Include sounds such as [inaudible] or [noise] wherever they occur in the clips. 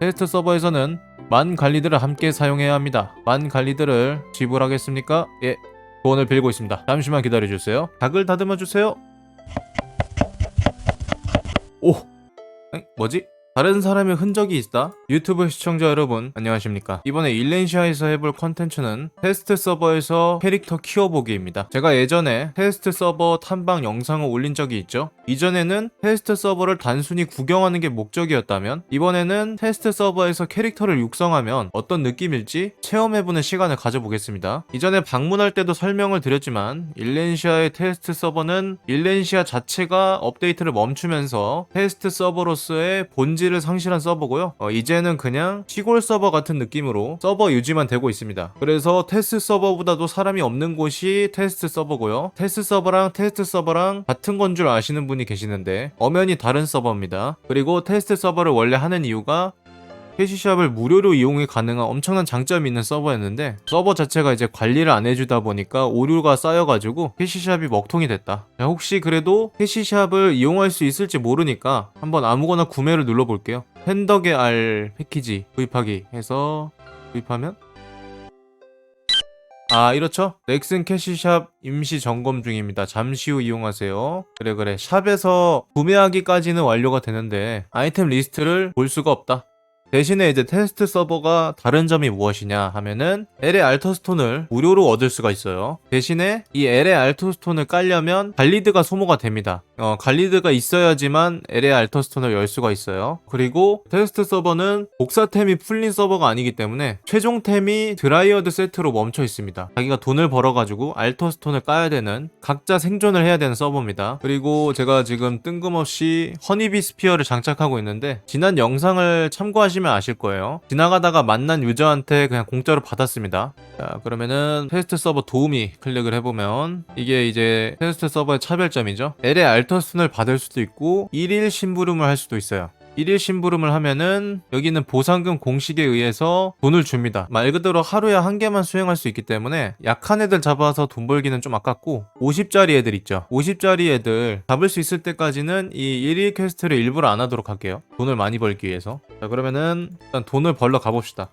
테스트 서버에서는 만 관리들을 함께 사용해야 합니다. 만 관리들을 지불하겠습니까? 예. 돈을 빌고 있습니다. 잠시만 기다려주세요. 닭을 다듬어 주세요. 오! 엥? 뭐지? 다른 사람의 흔적이 있다? 유튜브 시청자 여러분 안녕하십니까? 이번에 일렌시아에서 해볼 컨텐츠는 테스트 서버에서 캐릭터 키워보기입니다. 제가 예전에 테스트 서버 탐방 영상을 올린 적이 있죠? 이전에는 테스트 서버를 단순히 구경하는 게 목적이었다면 이번에는 테스트 서버에서 캐릭터를 육성하면 어떤 느낌일지 체험해보는 시간을 가져보겠습니다. 이전에 방문할 때도 설명을 드렸지만 일렌시아의 테스트 서버는 일렌시아 자체가 업데이트를 멈추면서 테스트 서버로서의 본질 을 상실한 서버고요. 어, 이제는 그냥 시골 서버 같은 느낌으로 서버 유지만 되고 있습니다. 그래서 테스트 서버보다도 사람이 없는 곳이 테스트 서버고요. 테스트 서버랑 테스트 서버랑 같은 건 줄 아시는 분이 계시는데 엄연히 다른 서버입니다. 그리고 테스트 서버를 원래 하는 이유가 캐시샵을 무료로 이용이 가능한 엄청난 장점이 있는 서버였는데 서버 자체가 이제 관리를 안 해주다 보니까 오류가 쌓여가지고 캐시샵이 먹통이 됐다. 자, 혹시 그래도 캐시샵을 이용할 수 있을지 모르니까 한번 아무거나 구매를 눌러볼게요. 팬덕의 알 패키지 구입하기 해서 구입하면? 아 이렇죠? 넥슨 캐시샵 임시 점검 중입니다. 잠시 후 이용하세요. 그래 그래. 샵에서 구매하기까지는 완료가 되는데 아이템 리스트를 볼 수가 없다 대신에 이제 테스트 서버가 다른 점이 무엇이냐 하면은 LA 알터스톤을 무료로 얻을 수가 있어요. 대신에 이 LA 알터스톤을 깔려면 갈리드가 소모가 됩니다. 어, 갈리드가 있어야지만 LA 알터스톤을 열 수가 있어요. 그리고 테스트 서버는 복사템이 풀린 서버가 아니기 때문에 최종템이 드라이어드 세트로 멈춰 있습니다. 자기가 돈을 벌어가지고 알터스톤을 까야 되는 각자 생존을 해야 되는 서버입니다. 그리고 제가 지금 뜬금없이 허니비 스피어를 장착하고 있는데 지난 영상을 참고하시면 아실 거예요. 지나가다가 만난 유저한테 그냥 공짜로 받았습니다. 자 그러면은 테스트 서버 도우미 클릭을 해보면 이게 이제 테스트 서버의 차별점이죠. LA 알터 스톤을 받을 수도 있고 1일 심부름을 할 수도 있어요. 1일 심부름을 하면은 여기는 보상금 공식에 의해서 돈을 줍니다. 말 그대로 하루에 한 개만 수행할 수 있기 때문에 약한 애들 잡아서 돈 벌기는 좀 아깝고 50짜리 애들 있죠. 50짜리 애들 잡을 수 있을 때까지는 이 1일 퀘스트를 일부러 안 하도록 할게요. 돈을 많이 벌기 위해서. 자 그러면은 일단 돈을 벌러 가봅시다.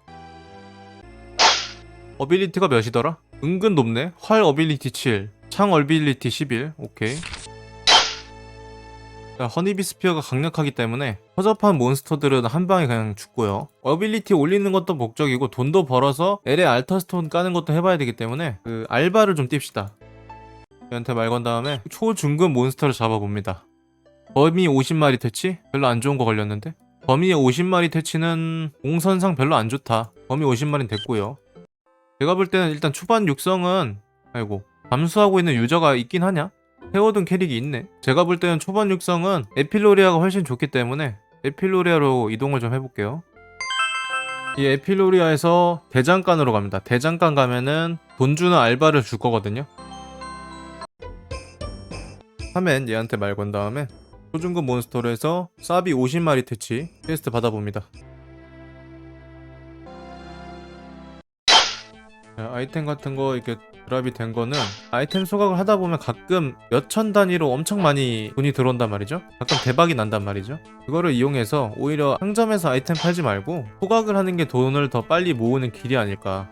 어빌리티가 몇이더라? 은근 높네. 활 어빌리티 7, 창 어빌리티 11. 오케이. 자, 허니비 스피어가 강력하기 때문에 허접한 몬스터들은 한 방에 그냥 죽고요. 어빌리티 올리는 것도 목적이고 돈도 벌어서 LA 알터스톤 까는 것도 해봐야 되기 때문에 그 알바를 좀 띱시다. 얘한테 말 건 다음에 초중급 몬스터를 잡아봅니다. 범위 50마리 퇴치? 별로 안 좋은 거 걸렸는데? 범위 50마리 퇴치는 공선상 별로 안 좋다. 범위 50마리는 됐고요. 제가 볼 때는 일단 초반 육성은 아이고 감수하고 있는 유저가 있긴 하냐? 해오던 캐릭이 있네. 제가 볼 때는 초반 육성은 에필로리아가 훨씬 좋기 때문에 에필로리아로 이동을 좀 해볼게요. 이 에필로리아에서 대장간으로 갑니다. 대장간 가면은 돈 주는 알바를 줄 거거든요. 하면 얘한테 말 건 다음에 초중급 몬스터로 해서 사비 50마리 퇴치 퀘스트 받아봅니다. 자, 아이템 같은 거 이렇게 드랍이 된 거는 아이템 소각을 하다 보면 가끔 몇 천 단위로 엄청 많이 돈이 들어온단 말이죠. 가끔 대박이 난단 말이죠. 그거를 이용해서 오히려 상점에서 아이템 팔지 말고 소각을 하는 게 돈을 더 빨리 모으는 길이 아닐까.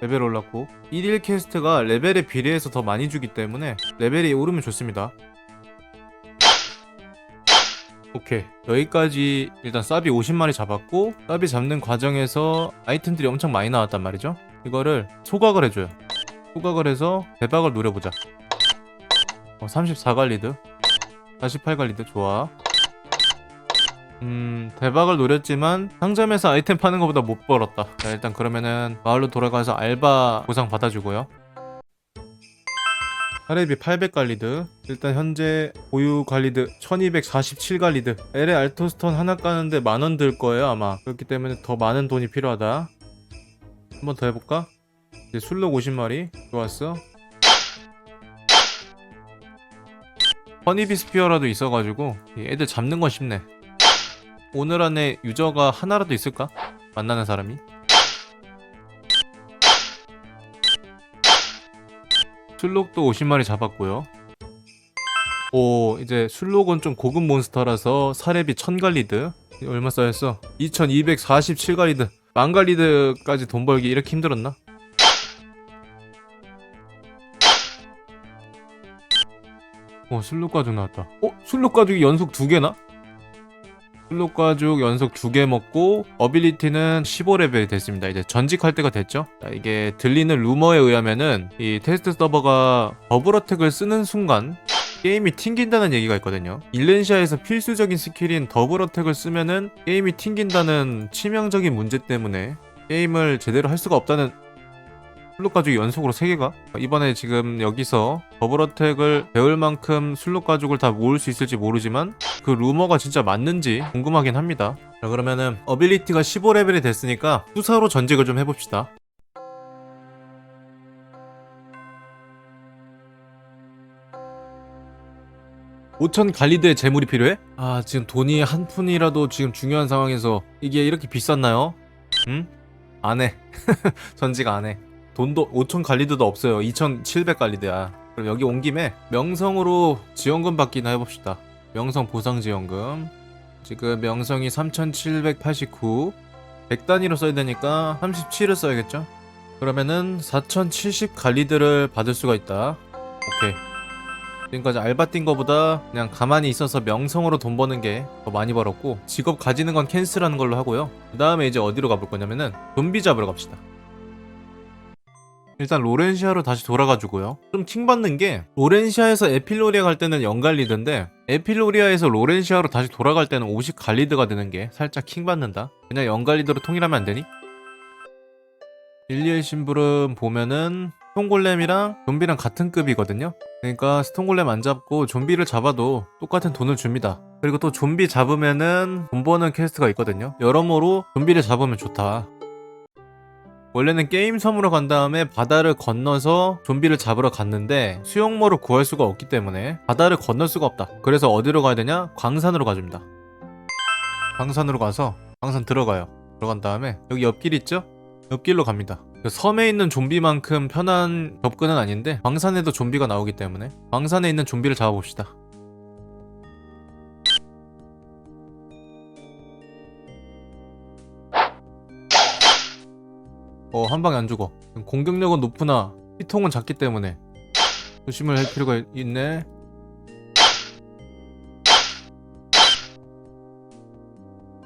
레벨 올랐고 1일 퀘스트가 레벨에 비례해서 더 많이 주기 때문에 레벨이 오르면 좋습니다. 오케이 여기까지 일단 사비 50마리 잡았고 사비 잡는 과정에서 아이템들이 엄청 많이 나왔단 말이죠 이거를 소각을 해줘요. 소각을 해서 대박을 노려보자. 어, 34갈 리드. 48갈 리드 좋아. 음 대박을 노렸지만 상점에서 아이템 파는 것보다 못 벌었다. 자 일단 그러면은 마을로 돌아가서 알바 보상 받아주고요. 하레비 800갈리드. 일단 현재 보유 갈리드 1247갈리드. LA 알토스톤 하나 까는데 만 원 들 거예요 아마. 그렇기 때문에 더 많은 돈이 필요하다 한 번 더 해볼까? 이제 술록 50마리 좋았어 허니비 스피어라도 있어가지고 이 애들 잡는 건 쉽네 오늘 안에 유저가 하나라도 있을까? 만나는 사람이 슬록도 50마리 잡았고요. 오 이제 술록은 좀 고급 몬스터라서 사렙이 1000갈리드 얼마 쌓였어? 2247갈리드 만갈리드까지 돈 벌기 이렇게 힘들었나? 어 술록 가죽 나왔다 어? 술록 가죽이 연속 두 개나? 술록 가죽 연속 두 개 먹고 어빌리티는 15레벨이 됐습니다 이제 전직할 때가 됐죠 자, 이게 들리는 루머에 의하면은 이 테스트 서버가 버블어택을 쓰는 순간 게임이 튕긴다는 얘기가 있거든요. 일렌시아에서 필수적인 스킬인 더블 어택을 쓰면은 게임이 튕긴다는 치명적인 문제 때문에 게임을 제대로 할 수가 없다는 술록 가죽이 연속으로 3개가 이번에 지금 여기서 더블 어택을 배울 만큼 술록 가죽을 다 모을 수 있을지 모르지만 그 루머가 진짜 맞는지 궁금하긴 합니다. 자 그러면은 어빌리티가 15레벨이 됐으니까 수사로 전직을 좀 해봅시다. 5천 갈리드의 재물이 필요해? 아 지금 돈이 한 푼이라도 지금 중요한 상황에서 이게 이렇게 비쌌나요? 응? 안 해. 전직 안해. 돈도 5천 갈리드도 없어요. 2,700 갈리드야. 그럼 여기 온 김에 명성으로 지원금 받기나 해봅시다. 명성 보상 지원금. 지금 명성이 3,789 100단위로 써야 되니까 37을 써야겠죠? 그러면은 4,070 갈리드를 받을 수가 있다. 오케이 지금까지 알바 뛴 거보다 그냥 가만히 있어서 명성으로 돈 버는 게 더 많이 벌었고 직업 가지는 건 캔슬하는 걸로 하고요. 그 다음에 이제 어디로 가볼 거냐면은 좀비 잡으러 갑시다. 일단 로렌시아로 다시 돌아가지고요. 좀 킹받는 게 로렌시아에서 에필로리아 갈 때는 0갈리드인데 에필로리아에서 로렌시아로 다시 돌아갈 때는 50 갈리드가 되는 게 살짝 킹받는다. 그냥 0갈리드로 통일하면 안 되니? 일리엘 심부름 보면은 스톤골렘이랑 좀비랑 같은 급이거든요. 그러니까 스톤골렘 안 잡고 좀비를 잡아도 똑같은 돈을 줍니다. 그리고 또 좀비 잡으면은 돈 버는 퀘스트가 있거든요. 여러모로 좀비를 잡으면 좋다. 원래는 게임 섬으로 간 다음에 바다를 건너서 좀비를 잡으러 갔는데 수용모를 구할 수가 없기 때문에 바다를 건널 수가 없다. 그래서 어디로 가야 되냐? 광산으로 가줍니다. 광산으로 가서 광산 들어가요. 들어간 다음에 여기 옆길 있죠? 옆길로 갑니다. 그 섬에 있는 좀비만큼 편한 접근은 아닌데 광산에도 좀비가 나오기 때문에 광산에 있는 좀비를 잡아봅시다. 어, 한 방에 안 죽어. 공격력은 높으나 피통은 작기 때문에 조심을 할 필요가 있- 있네.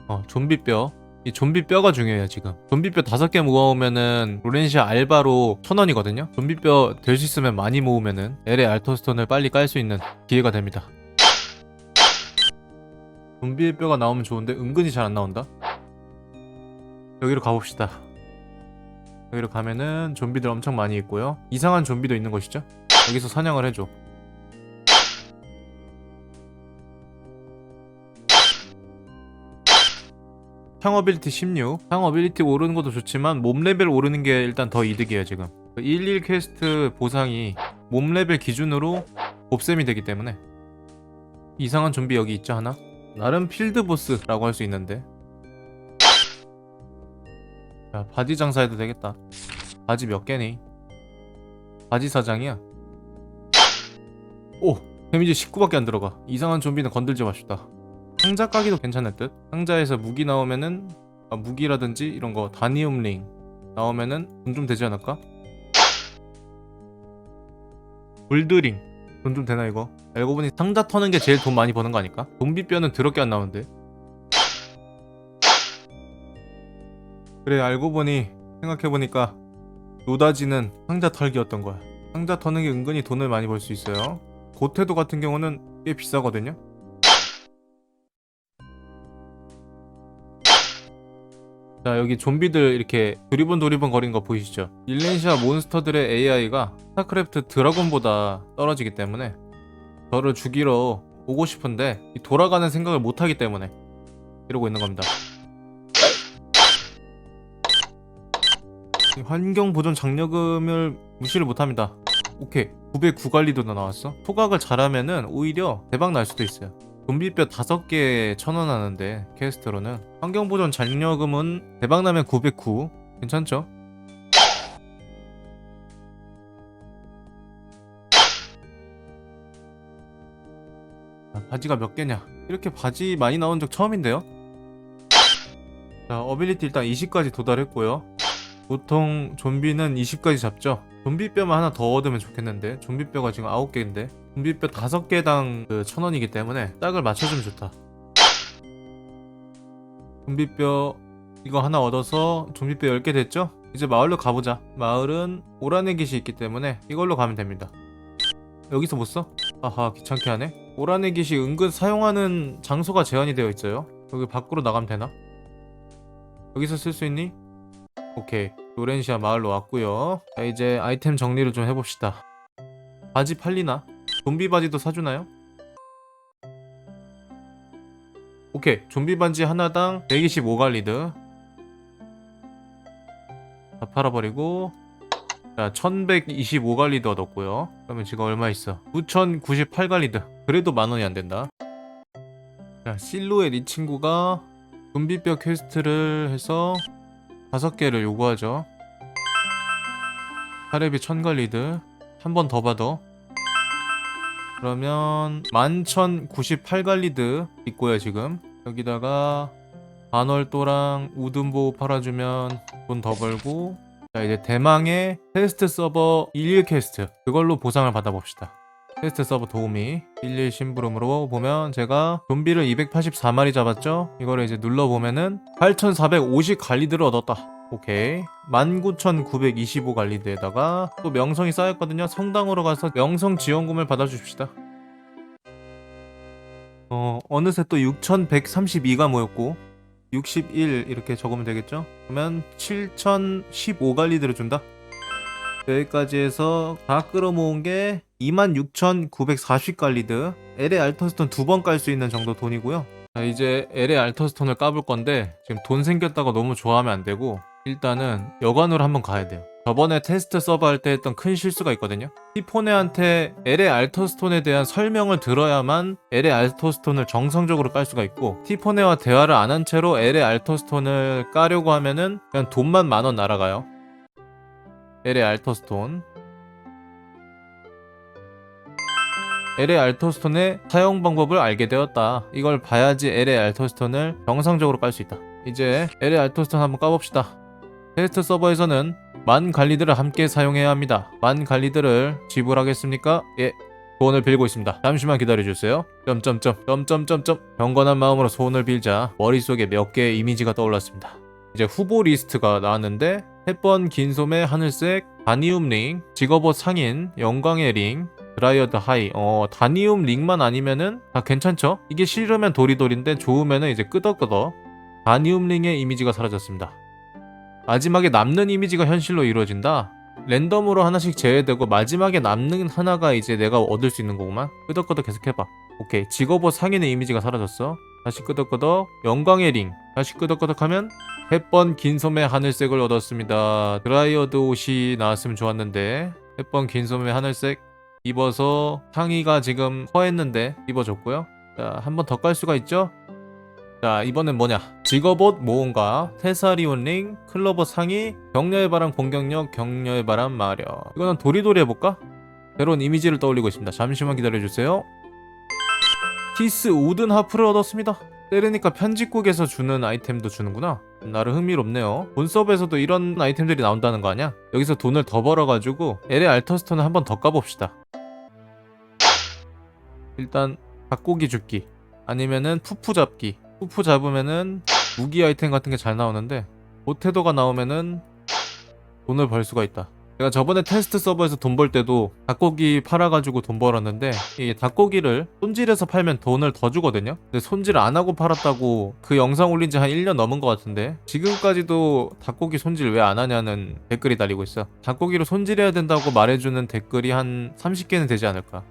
어, 좀비뼈. 이 좀비 뼈가 중요해요 지금. 좀비 뼈 다섯 개 모아오면은 로렌시아 알바로 천 원이거든요? 좀비 뼈 될 수 있으면 많이 모으면은 LA 알토스톤을 빨리 깔 수 있는 기회가 됩니다. 좀비의 뼈가 나오면 좋은데 은근히 잘 안 나온다? 여기로 가봅시다. 여기로 가면은 좀비들 엄청 많이 있고요. 이상한 좀비도 있는 것이죠? 여기서 사냥을 해줘 향 어빌리티 16. 향 어빌리티 오르는 것도 좋지만 몸 레벨 오르는 게 일단 더 이득이에요 지금. 11 퀘스트 보상이 몸 레벨 기준으로 곱셈이 되기 때문에 이상한 좀비 여기 있죠 하나? 나름 필드 보스라고 할 수 있는데 야 바지 장사해도 되겠다 바지 몇 개니? 바지 사장이야 오 데미지 19밖에 안 들어가 이상한 좀비는 건들지 맙시다 상자 까기도 괜찮을 듯 상자에서 무기 나오면은 아, 무기라든지 이런 거 다니움 링 나오면은 돈 좀 되지 않을까? 골드링 돈 좀 되나 이거? 알고 보니 상자 터는 게 제일 돈 많이 버는 거 아닐까? 좀비뼈는 더럽게 안 나오는데 그래 알고 보니 생각해보니까 노다지는 상자 털기였던 거야 상자 터는 게 은근히 돈을 많이 벌 수 있어요 고태도 같은 경우는 꽤 비싸거든요 자 여기 좀비들 이렇게 두리번 두리번 거리는 거 보이시죠? 일렌시아 몬스터들의 AI가 스타크래프트 드라곤보다 떨어지기 때문에 저를 죽이러 오고 싶은데 이 돌아가는 생각을 못하기 때문에 이러고 있는 겁니다. 이 환경 보존 장려금을 무시를 못합니다. 오케이. 909관리도 나왔어? 소각을 잘하면은 오히려 대박 날 수도 있어요 좀비뼈 5개 천원 하는데 퀘스트로는. 환경보존 장려금은 대박나면 909 괜찮죠? 바지가 몇 개냐? 이렇게 바지 많이 나온 적 처음인데요? 자 어빌리티 일단 20까지 도달했고요. 보통 좀비는 20까지 잡죠. 좀비뼈만 하나 더 얻으면 좋겠는데 좀비뼈가 지금 9개인데 좀비뼈 5개당 그 1000원이기 때문에 짝을 맞춰주면 좋다 좀비뼈 이거 하나 얻어서 좀비뼈 10개 됐죠? 이제 마을로 가보자 마을은 오라네 깃이 있기 때문에 이걸로 가면 됩니다 여기서 못 써? 아하 귀찮게 하네 오라네 깃이 은근 사용하는 장소가 제한이 되어 있어요 여기 밖으로 나가면 되나? 여기서 쓸 수 있니? 오케이 로렌시아 마을로 왔고요 자 이제 아이템 정리를 좀 해봅시다 바지 팔리나? 좀비 바지도 사주나요? 오케이. 좀비 반지 하나당 125갈리드. 다 팔아버리고. 자 1125갈리드 얻었고요. 그러면 지금 얼마 있어? 9098갈리드. 그래도 만원이 안된다. 자 실루엣 이 친구가 좀비뼈 퀘스트를 해서 다섯 개를 요구하죠. 사례비 1000갈리드. 한 번 더 받아 그러면 1198갈리드 있고요 지금. 여기다가 반월도랑 우든보 팔아주면 돈 더 벌고 자 이제 대망의 테스트 서버 11 퀘스트. 그걸로 보상을 받아봅시다. 테스트 서버 도우미. 11 심부름으로 보면 제가 좀비를 284마리 잡았죠? 이거를 이제 눌러보면은 8450 갈리드를 얻었다 오케이 19925 갈리드에다가 또 명성이 쌓였거든요 성당으로 가서 명성 지원금을 받아줍시다 어 어느새 또 6132가 모였고 61 이렇게 적으면 되겠죠? 그러면 7015갈리드를 준다. 여기까지 해서 다 끌어모은 게 26,940갈리드. LA 알터스톤 두 번 깔 수 있는 정도 돈이고요. 자, 이제 LA 알터스톤을 까볼 건데 지금 돈 생겼다고 너무 좋아하면 안 되고 일단은 여관으로 한번 가야 돼요. 저번에 테스트 서버 할 때 했던 큰 실수가 있거든요. 티포네한테 LA 알터스톤에 대한 설명을 들어야만 LA 알터스톤을 정성적으로 깔 수가 있고 티포네와 대화를 안 한 채로 LA 알터스톤을 까려고 하면은 그냥 돈만 만 원 날아가요. LA 알터스톤 LA 알터스톤의 사용 방법을 알게 되었다. 이걸 봐야지 LA 알터스톤을 정상적으로 깔 수 있다. 이제 LA 알터스톤 한번 까봅시다. 테스트 서버에서는 만 갈리드를 함께 사용해야 합니다. 만 갈리드를 지불하겠습니까? 예. 소원을 빌고 있습니다. 잠시만 기다려주세요. 점점점 점점점점 경건한 마음으로 소원을 빌자 머릿속에 몇 개의 이미지가 떠올랐습니다. 이제 후보 리스트가 나왔는데 햇번 긴소매 하늘색 다니움 링 직업옷 상인 영광의 링 드라이어드 하이 어 다니움 링만 아니면은 다 괜찮죠? 이게 싫으면 도리도리인데 좋으면은 이제 끄덕끄덕 다니움 링의 이미지가 사라졌습니다. 마지막에 남는 이미지가 현실로 이루어진다. 랜덤으로 하나씩 제외되고 마지막에 남는 하나가 이제 내가 얻을 수 있는 거구만. 끄덕끄덕 계속 해봐. 오케이. 직업옷 상인의 이미지가 사라졌어. 다시 끄덕끄덕. 영광의 링. 다시 끄덕끄덕 하면 햇번 긴 소매 하늘색을 얻었습니다. 드라이어드 옷이 나왔으면 좋았는데 햇번 긴 소매 하늘색 입어서 상의가 지금 허했는데 입어줬고요. 자, 한 번 더 깔 수가 있죠? 자 이번엔 뭐냐? 직업옷 모험가 테사리온 링 클로버 상의 격려의 바람 공격력 격려의 바람 마력 이거는 도리도리 해볼까? 새로운 이미지를 떠올리고 있습니다. 잠시만 기다려주세요. 키스 우든 하프를 얻었습니다. 때리니까 편집국에서 주는 아이템도 주는구나. 나름 흥미롭네요. 본 서버에서도 이런 아이템들이 나온다는 거 아니야? 여기서 돈을 더 벌어가지고 LA 알터스톤을 한 번 더 까봅시다. 일단 닭고기 줍기. 아니면은 푸푸 잡기 푸푸 잡으면은 무기 아이템 같은 게 잘 나오는데 모태도가 나오면은 돈을 벌 수가 있다. 제가 저번에 테스트 서버에서 돈 벌 때도 닭고기 팔아가지고 돈 벌었는데 이 닭고기를 손질해서 팔면 돈을 더 주거든요. 근데 손질 안 하고 팔았다고 그 영상 올린 지 한 1년 넘은 것 같은데 지금까지도 닭고기 손질 왜 안 하냐는 댓글이 달리고 있어. 닭고기를 손질해야 된다고 말해주는 댓글이 한 30개는 되지 않을까.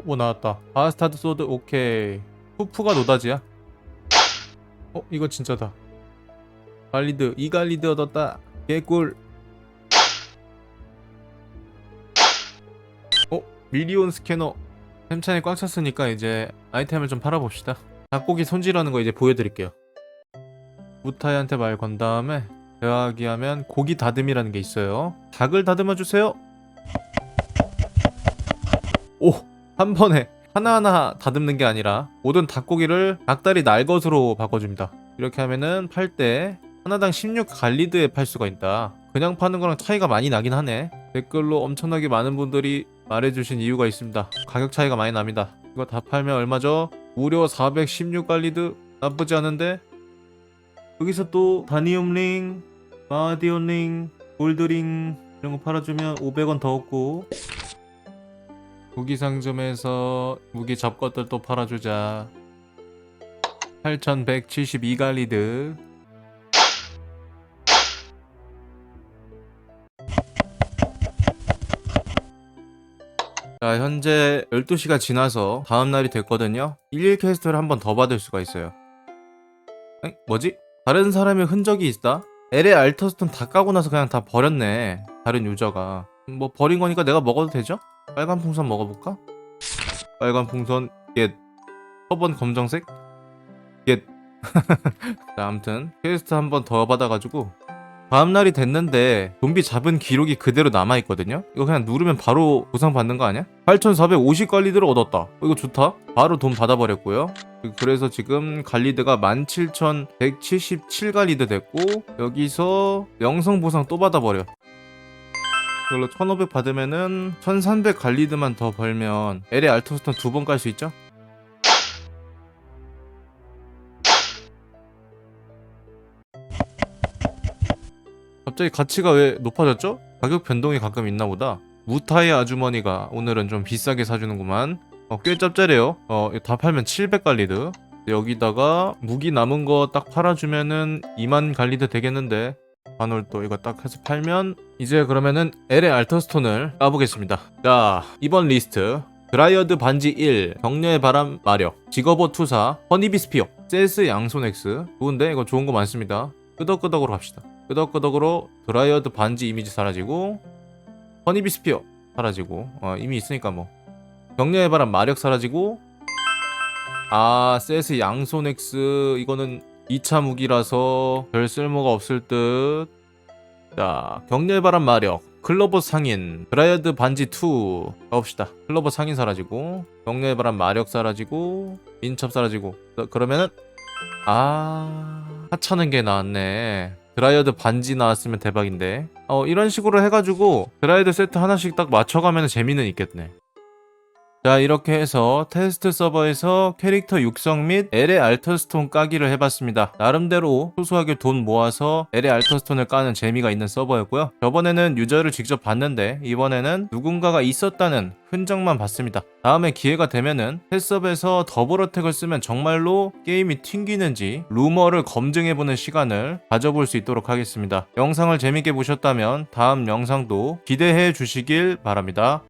어, 뭐 나왔다. 바스타드 소드 오케이. 푸푸가 노다지야. 어, 이거 진짜다. 갈리드, 이 갈리드 얻었다. 개꿀. 어, 미리온 스캐너. 햄찬이 꽉 찼으니까 이제 아이템을 좀 팔아봅시다. 닭고기 손질하는 거 이제 보여드릴게요. 무타이한테 말 건 다음에 대화하기 하면 고기 다듬이라는 게 있어요. 닭을 다듬어 주세요. 오, 한 번에 하나하나 다듬는 게 아니라 모든 닭고기를 닭다리 날 것으로 바꿔줍니다. 이렇게 하면은 팔 때 하나당 16 갈리드에 팔 수가 있다. 그냥 파는 거랑 차이가 많이 나긴 하네. 댓글로 엄청나게 많은 분들이 말해주신 이유가 있습니다. 가격 차이가 많이 납니다. 이거 다 팔면 얼마죠? 무려 416 갈리드 나쁘지 않은데 여기서 또 다니움 링, 마디온 링, 골드링 이런 거 팔아주면 500원 더 얻고 무기 상점에서 무기 잡것들 또 팔아주자 8172 갈리드 자 현재 12시가 지나서 다음날이 됐거든요 11 퀘스트를 한 번 더 받을 수가 있어요 에? 뭐지? 다른 사람의 흔적이 있다? LA 알터스톤 다 까고 나서 그냥 다 버렸네 다른 유저가 뭐 버린 거니까 내가 먹어도 되죠? 빨간 풍선 먹어볼까? 빨간 풍선 겟 퍼번 검정색? 겟 [laughs] 자, 아무튼 퀘스트 한 번 더 받아가지고 다음날이 됐는데 좀비 잡은 기록이 그대로 남아있거든요? 이거 그냥 누르면 바로 보상 받는 거 아니야? 8450 관리드를 얻었다. 어, 이거 좋다. 바로 돈 받아버렸고요. 그래서 지금 갈리드가 17,177 갈리드 됐고 여기서 영성 보상 또 받아버려 그걸로 1500 받으면은 1300 갈리드만 더 벌면 LA 알토스톤 두 번 깔 수 있죠? 갑자기 가치가 왜 높아졌죠? 가격 변동이 가끔 있나 보다. 무타의 아주머니가 오늘은 좀 비싸게 사주는구만. 어, 꽤 짭짤해요. 어, 다 팔면 700 갈리드. 여기다가 무기 남은 거 딱 팔아주면은 2만 갈리드 되겠는데. 반월도 이거 딱 해서 팔면 이제 그러면은 LA 알터스톤을 까보겠습니다. 자, 이번 리스트. 드라이어드 반지 1, 격려의 바람 마력, 직업어 투사, 허니비 스피어, 세스 양손 엑스. 좋은데? 이거 좋은 거 많습니다. 끄덕끄덕으로 갑시다. 끄덕끄덕으로 드라이어드 반지 이미지 사라지고 허니비 스피어 사라지고 어, 이미 있으니까 뭐 격려의 바람 마력 사라지고 아 세스 양손 엑스 이거는 2차 무기라서 별 쓸모가 없을 듯 자 격려의 바람 마력 클로버 상인 드라이어드 반지 2 가봅시다. 클로버 상인 사라지고 격려의 바람 마력 사라지고 인첩 사라지고. 어, 그러면은 아 하찮은 게 나왔네. 드라이어드 반지 나왔으면 대박인데. 어 이런 식으로 해가지고 드라이어드 세트 하나씩 딱 맞춰가면 재미는 있겠네 자 이렇게 해서 테스트 서버에서 캐릭터 육성 및 LA 알터스톤 까기를 해봤습니다. 나름대로 소소하게 돈 모아서 LA 알터스톤을 까는 재미가 있는 서버였고요. 저번에는 유저를 직접 봤는데 이번에는 누군가가 있었다는 흔적만 봤습니다. 다음에 기회가 되면은 테스업에서 더블어택을 쓰면 정말로 게임이 튕기는지 루머를 검증해보는 시간을 가져볼 수 있도록 하겠습니다. 영상을 재밌게 보셨다면 다음 영상도 기대해 주시길 바랍니다